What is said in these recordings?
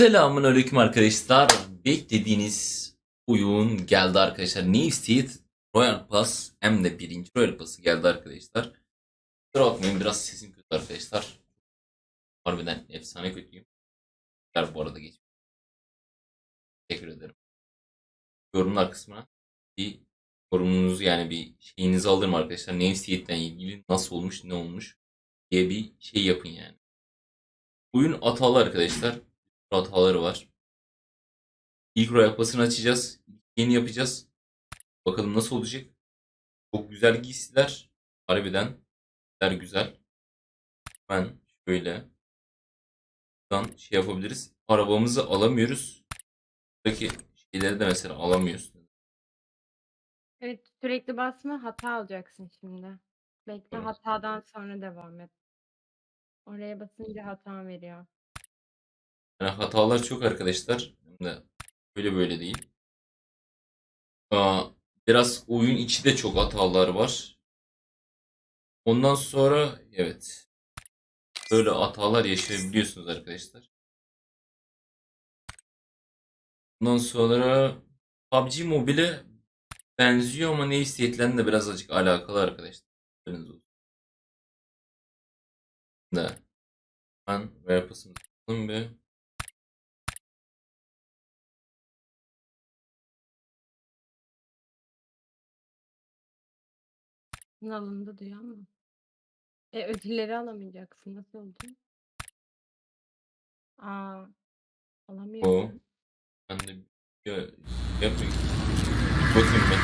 Selamun aleyküm arkadaşlar. Beklediğiniz oyun geldi arkadaşlar. New State Royal Pass hem de birinci Royal Pass'ı geldi arkadaşlar. Kusura bakmayın biraz sesim kötü arkadaşlar. Harbiden efsane kötüyüm. Bu arada geç. Teşekkür ederim. Yorumlar kısmına bir yorumunuzu yani bir şeyinizi alırım arkadaşlar. New State'den ilgili nasıl olmuş ne olmuş diye bir şey yapın yani. Oyun hatalı arkadaşlar hataları var. İlk Royal Pass'ını açacağız. Yeni yapacağız. Bakalım nasıl olacak. Çok güzel giysiler. Harbiden. Giysiler güzel. Ben şöyle buradan şey yapabiliriz. Arabamızı alamıyoruz. Buradaki şeyleri de mesela alamıyoruz. Evet sürekli basma hata alacaksın şimdi. Bekle Evet. hatadan sonra devam et. Oraya basınca hata veriyor. Yani hatalar çok arkadaşlar. Hem böyle böyle değil. Aa, biraz oyun içi de çok hatalar var. Ondan sonra evet. Böyle hatalar yaşayabiliyorsunuz arkadaşlar. Ondan sonra PUBG Mobile benziyor ama ne isteyetlerine de biraz azıcık alakalı arkadaşlar. Haberiniz olsun. Da. Ben Royal bir Alındı diyor ama. E ödülleri alamayacaksın. Nasıl oldu? Aa, alamıyorsun. Ben de ya, yapayım. Bakayım ben.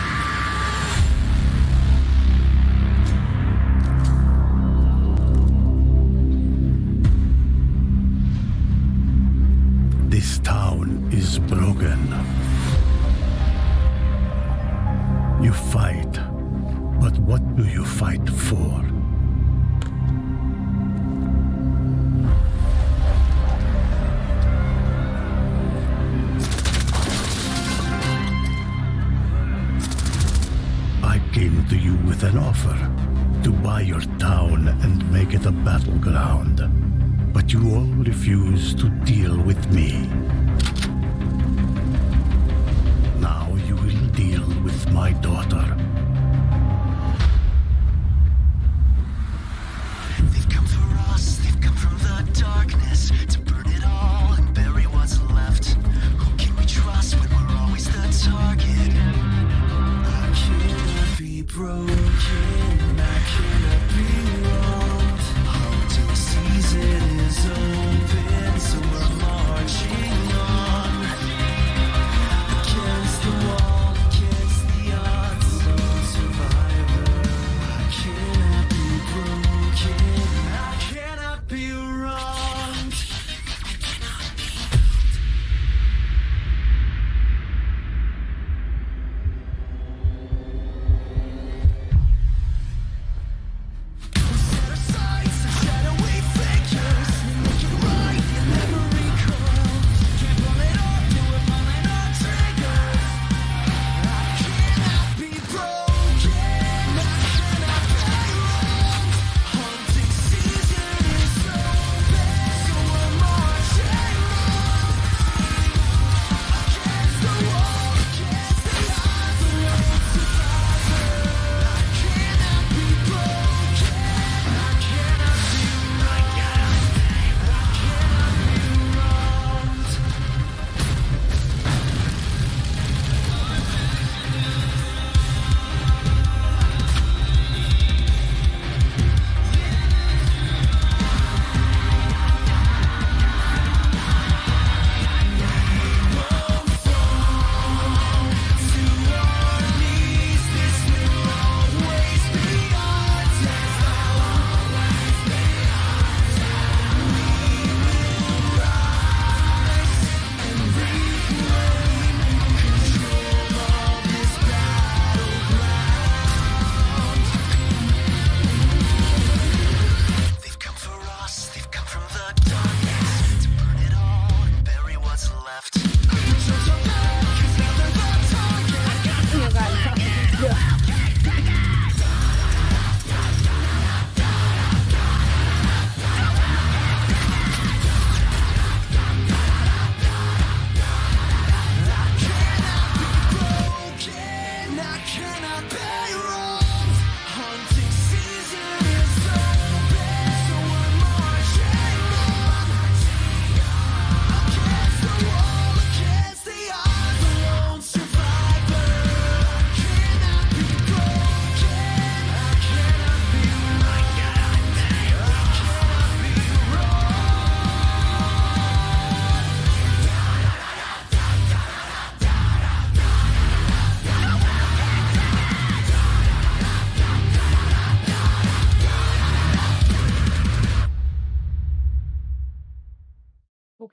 This town is broken. You fight, but what do you fight for? I came to you with an offer to buy your town and make it a battleground. But you all refuse to deal with me. Now you will deal with my daughter. Darkness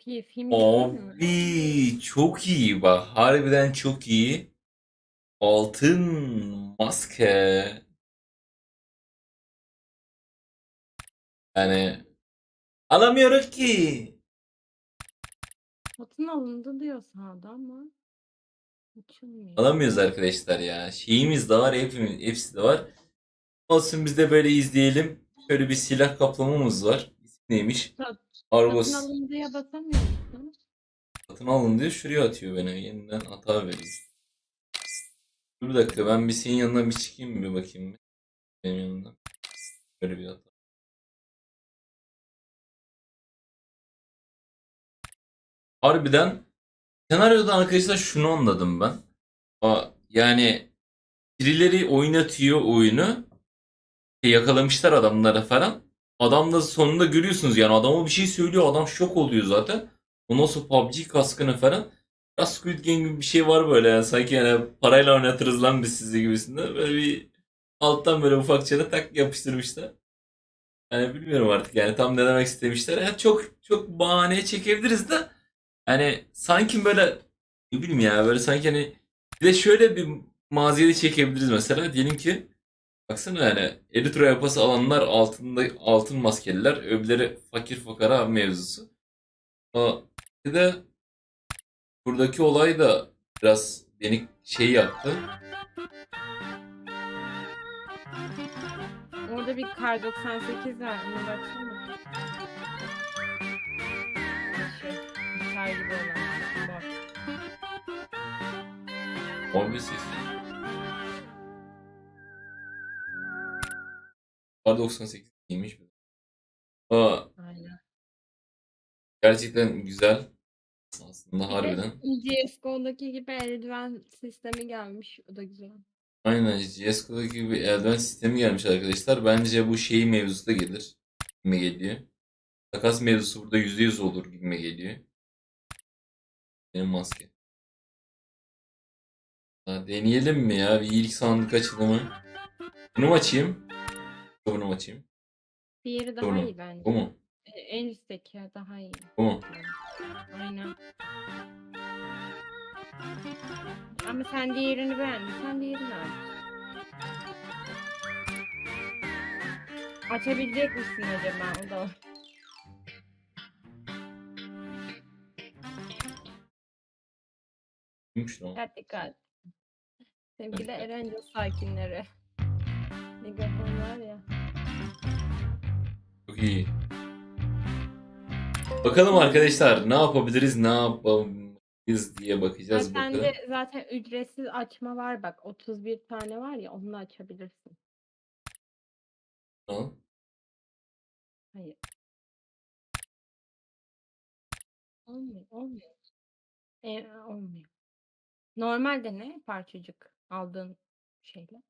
çok iyi. Film izledin mi? Abi çok iyi bak. Harbiden çok iyi. Altın maske. Yani alamıyoruz ki. Satın alındı diyor sağda ama açılmıyor. Alamıyoruz arkadaşlar ya. Şeyimiz de var, hepimiz, hepsi de var. Olsun biz de böyle izleyelim. Şöyle bir silah kaplamamız var. Neymiş? Sat- Argos. Satın alındıya basamıyor musun? Satın alın diyor. Şuraya atıyor beni. Yeniden hata veririz. Dur bir dakika ben bir senin yanına bir çıkayım bir bakayım. Benim yanımdan. Böyle bir hata. Harbiden senaryoda arkadaşlar şunu anladım ben. Yani birileri oynatıyor oyunu. E, Yakalamışlar adamlara falan. Adam da sonunda görüyorsunuz yani adama bir şey söylüyor adam şok oluyor zaten. Ondan sonra PUBG kaskını falan. Biraz Squid Game gibi bir şey var böyle yani sanki yani parayla oynatırız lan biz sizi gibisinden. Böyle bir alttan böyle ufakça tak yapıştırmışlar. Yani bilmiyorum artık yani tam ne demek istemişler. Yani çok çok bahaneye çekebiliriz de hani sanki böyle ne bileyim ya böyle sanki hani bir de şöyle bir maziyeti çekebiliriz mesela. Diyelim ki baksana yani Eritrea yapası alanlar altında altın maskeliler öbürleri fakir fukara mevzusu. Aa, bir de buradaki olay da biraz beni şey yaptı. Orada bir kar 98 var. Ona baksana. Şu gitar gibi olan. Bak. Bir 98 giymiş. Aa, Aynen. gerçekten güzel. Aslında Bir de harbiden. CSGO'daki gibi eldiven sistemi gelmiş. O da güzel. Aynen CSGO'daki gibi eldiven sistemi gelmiş arkadaşlar. Bence bu şeyi mevzusu da gelir. Gibime geliyor. Takas mevzusu burada %100 olur gibime geliyor. Benim maske. Ha, deneyelim mi ya? Bir ilk sandık açılımı. Bunu mu açayım? Bunu açayım? Diğeri daha Doğru. iyi bence. Bu mu? E, En üstteki daha iyi. Bu mu? Aynen. Ama sen diğerini beğendin. Sen diğerini aç. Açabilecek misin acaba? O da Neymiş lan? dikkat dikkat. Sevgili Erencil sakinleri. Megafon var ya. Çok iyi. Bakalım arkadaşlar ne yapabiliriz, ne yapamayız diye bakacağız bakalım. Sende zaten ücretsiz açma var bak. 31 tane var ya onu açabilirsin. Al. Hayır. Olmuyor, olmuyor. E, olmuyor. Normalde ne? Parçacık aldığın şeyle.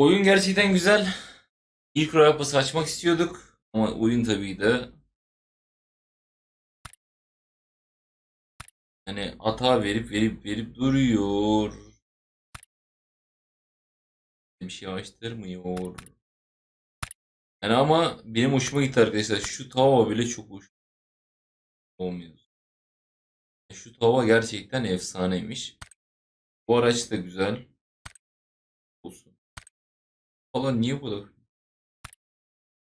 Oyun gerçekten güzel. İlk Royal Pass'ı açmak istiyorduk. Ama oyun tabii de hani hata verip verip verip duruyor. Bir şey açtırmıyor. Yani ama benim hoşuma gitti arkadaşlar. Şu tava bile çok hoş. Olmuyor. Şu tava gerçekten efsaneymiş. Bu araç da güzel. Falan niye bu?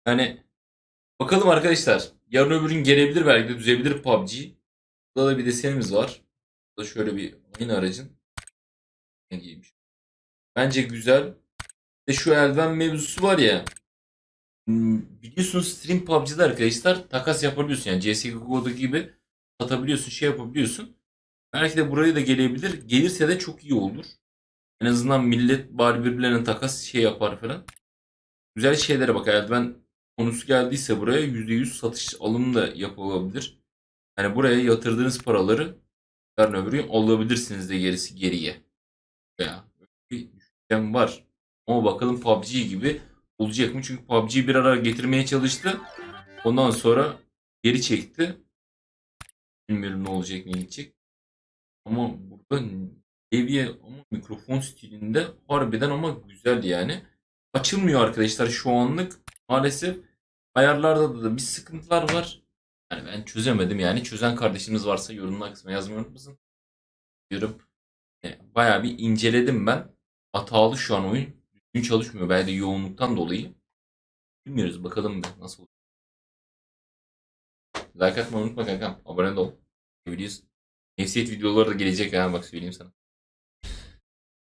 Yani bakalım arkadaşlar. Yarın öbür gün gelebilir belki de düzebilir PUBG. Burada da bir desenimiz var. Burada şöyle bir aynı aracın. Giymiş. Bence güzel. Ve şu eldiven mevzusu var ya. hmm, Biliyorsunuz stream PUBG'de arkadaşlar takas yapabiliyorsun. Yani CSGO'daki gibi satabiliyorsun, şey yapabiliyorsun. Belki de buraya da gelebilir. Gelirse de çok iyi olur. En azından millet bari birbirlerine takas şey yapar falan. Güzel şeylere bak. Eldiven konusu geldiyse buraya %100 satış alım da yapılabilir. Yani buraya yatırdığınız paraları yarın öbür gün alabilirsiniz de gerisi geriye. Ya bir düşüncem var. Ama bakalım PUBG gibi olacak mı? Çünkü PUBG bir ara getirmeye çalıştı. Ondan sonra geri çekti. Bilmiyorum ne olacak ne gidecek. Ama burada Levye ama mikrofon stilinde harbiden ama güzel yani. Açılmıyor arkadaşlar şu anlık. Maalesef ayarlarda da bir sıkıntılar var. Yani ben çözemedim yani. Çözen kardeşimiz varsa yorumlar kısmına yazmayı unutmasın. Diyorum. E, Bayağı bir inceledim ben. Hatalı şu an oyun. Düzgün çalışmıyor. Belki de yoğunluktan dolayı. Bilmiyoruz bakalım bir nasıl olur. Like atmayı unutma kankam. Abone ol. Biliyorsun. Nefsiyet videoları da gelecek ha bak söyleyeyim sana.